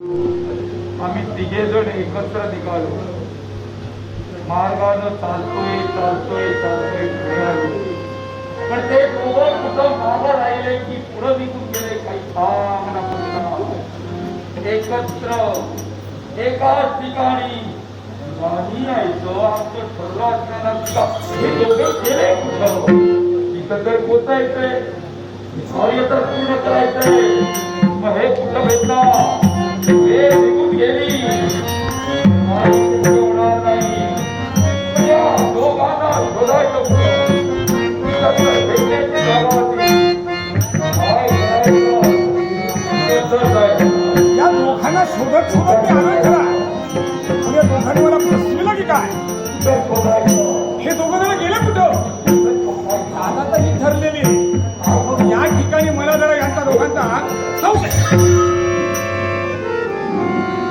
आम्ही तिघे जण एकत्र निघालो. मार्गानं चालतोय चालतोय चालतोय पुढे आलो पण ते दोघं कुठं मागं राहिले की पुढं निघून गेले काही थांब एकत्र एकाच ठिकाणी. नाही यायचं आमचं ठरलं असताना हे दोघं गेले कुठं? इथं तर पोचायचंय कार्य तर पूर्ण करायचंय. मग हे कुठं भेटणार? हे या दोघांना दोघांनी मला की काय? हे दोघं जरा गेले कुठं? आता तर ही ठरलेली मग या ठिकाणी मला जरा यांचा दोघांचा संशय Thank you.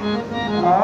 ऍपल हा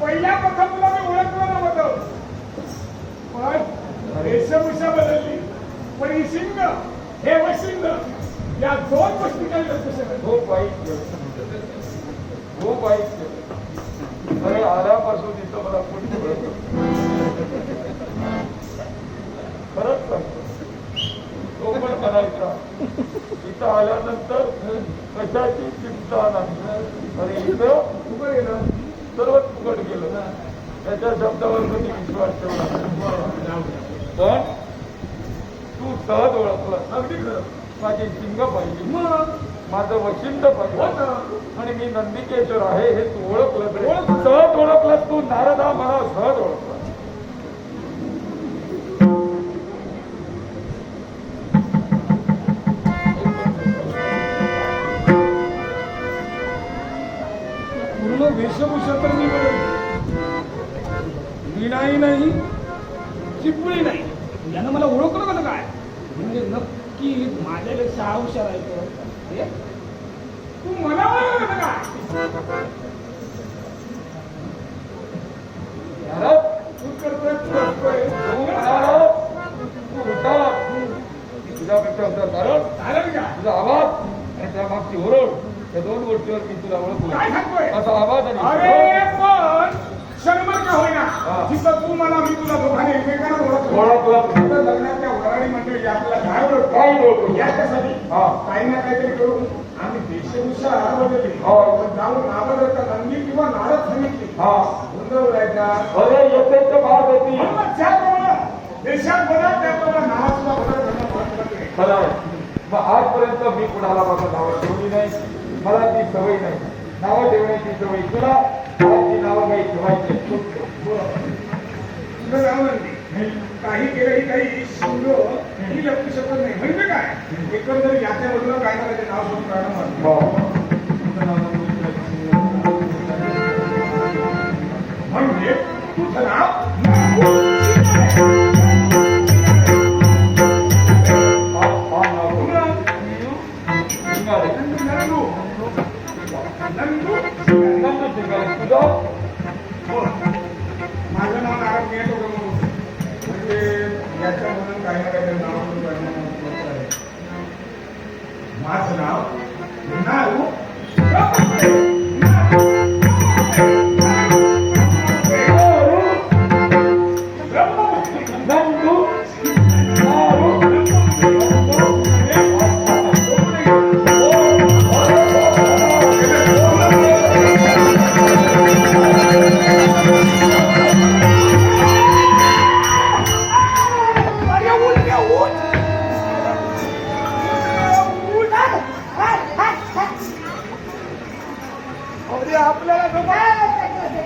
पहिल्या प्रथम तुला मी ओळखलं नव्हतं पण वेशभूषा बदलली. पण ही हे वशिंग या दोन गोष्टी काही खूप वाईट खूप वाईट. कशाची चिंता नाही. फुकट गेलं. सर्वच फुकट गेलं. त्याच्या शब्दावर कधी विश्वास ठेवला पण तू सहज ओळखलं अगदी खरं. माझी शिंग पाहिजे. मग माझं वशिंड पाहिजे. होतं. आणि मी नंदिकेश्वर आहे हे तू. ओळखलं. सहज ओळखलं तू. नारदा मला सहज ओळखला वेशभूषा तर मी बदलली मीनाही नाही चिपळी नाही. यानं मला ओळखलं कसं काय? म्हणजे नक्की माझ्यापेक्षा हुशार आहे तो. हे? तू मला ओळखलं काय? तू करतोय तू करतोय तू नारद, तू उठा. तुझ्यापेक्षा होता नारद चालेल का? तुझा आवाज आणि त्या मागची ओरड. या दोन गोष्टीवर मी तुला सांगतोय? असा आवाज पण का होईना. तू मला मी तुला दोघांनी एकमेकांना ओळखतो. ओळखलं. आता लग्नाच्या वराडी मंडळी आपल्याला काय ओळखतो? काय ओळखतो? याच्यासाठी. काही ना काहीतरी करून आम्ही वेशभूषा बदलली. पण जाऊन नंदी किंवा नारद सांगितली अरे होती म्हणून त्याप्रमाणे देशात बदल त्याप्रमाणे नावाचा बदल करणं महत्वाचं आहे. खरं आहे. मग आजपर्यंत मी कुणाला माझं नावं ठेवली नाही? मला ती सवय नाही. नावं ठेवण्याची सवय. तुला फळांची नावं काही ठेवायची काही केलंही काही शिवलो ही लपू शकत नाही. म्हणजे काय? एकंदर याच्या बदल काय करायचं? नाव सोडून प्रारंभ हो. म्हणजे तुझं नाव? नारू नंदू